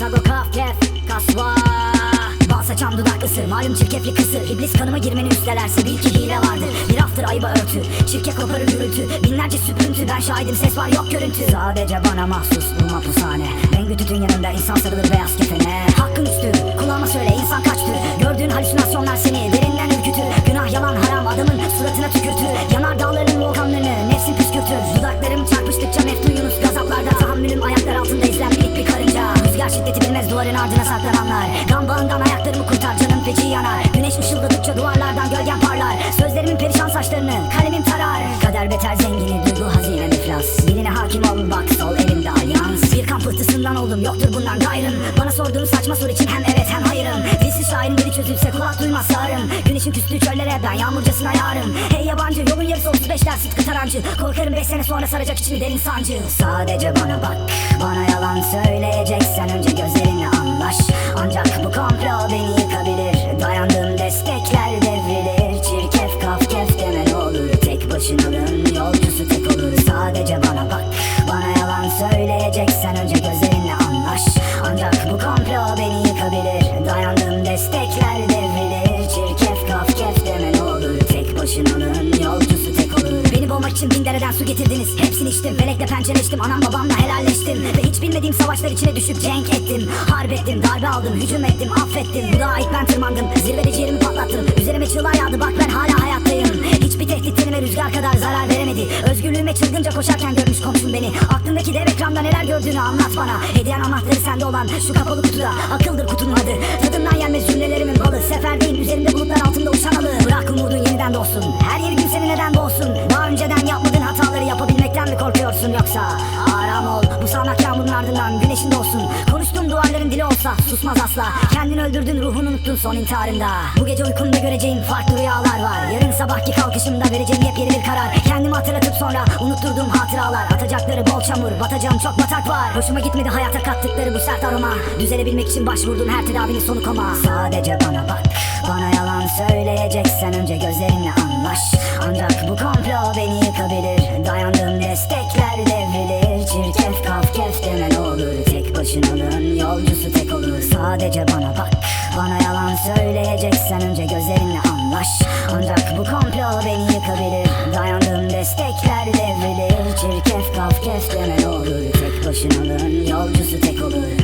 Çago kaf kef kasva. Balsa çam dudak ısır Malum çirkefli kısır İblis kanıma girmeni üstelerse bil ki hile vardır. Bir haftır ayıba örtü Şirke koparır gürültü. Binlerce süprüntü Ben şahidim ses var yok görüntü. Sadece bana mahsus bu mapushane. Bengü tütün yanında insan sarılır beyaz kefene. Hakkın üstü kulağıma söyle insan kaç Gördüğün halüsinasyonlar seni derinden ürkütür. Günah yalan haram adamın suratına tükürtür. Gam bağından ayaklarımı kurtar canım feci yanar. Güneş ışıldadıkça duvarlardan gölgen parlar. Sözlerimin perişan saçlarını kalemim tarar. Kader beter zengini duygu hazine iflas Diline hakim ol bak sol elimde alyans. Bir kan pıhtısından oldum yoktur bundan gayrım. Bana sorduğun saçma soru için hem evet hem hayırım. Dilsiz şairin dili çözülse kulak duymaz sağırım Güneşin küstüğü çöllere ben yağmurcasına yarım. Hey yabancı yolun yarısı 35 der sıtkı tarancı. Korkarım 5 sene sonra saracak içimi derin sancı. Sadece bana bak bana yalan söyleyeceksen önce gözlerinle Tek başınalın yolcusu tek olur Sadece bana bak bana yalan söyleyeceksen önce gözlerinle anlaş. Ancak bu komplo beni yıkabilir. Dayandığım destekler devrilir. Çirkef kaf kef deme ne olur. Tek başınalın yolcusu tek olur. Beni boğmak için bin dereden su getirdiniz. Hepsini içtim felekle pençeleştim. Anam babamla helalleştim. Ve hiç bilmediğim savaşlar içine düşüp cenk ettim. Harp ettim darbe aldım hücum ettim affettim. Bu dağa ilk ben tırmandım Zirvede ciğerimi patlattım. Üzerime çığlar yağdı bak ben hala rüzgar kadar zarar veremedi. Özgürlüğüme çılgınca koşarken görmüş komşum beni. Aklındaki dev ekranda neler gördüğünü anlat bana. Hediyen anahtarı sende olan şu kapalı kutuda. Akıldır kutunun adı. Tadından yenmez cümlelerimin balı. Seferdeyim üzerinde bulutlar altında uçan alı Bırak umudun yeniden doğsun Aram ol. Bu sağanak yağmurun ardından güneşin doğsun. Konuştuğum duvarların dili olsa susmaz asla. Kendini öldürdün ruhunu unuttun son intiharında. Bu gece uykunda göreceğin farklı rüyalar var. Yarın sabahki kalkışımda vereceğim yepyeni bir karar. Kendimi hatırlatıp sonra unutturduğum hatıralar. Atacakları bol çamur batacağım çok batak var. Hoşuma gitmedi hayata kattıkları bu sert aroma. Düzelebilmek için başvurdum her tedavinin sonu koma. Sadece bana bak bana yalan söyleyeceksen önce gözlerinle anlaş. Ancak bu komplo beni yıkabilir. Dayandığım sadece bana bak. Bana yalan söyleyeceksen önce gözlerinle anlaş. Ancak bu komplo beni yıkabilir. Dayandığım destekler devrilir. Çirkef kafkef deme olur. Tek başınalığın yolcusu tek olur.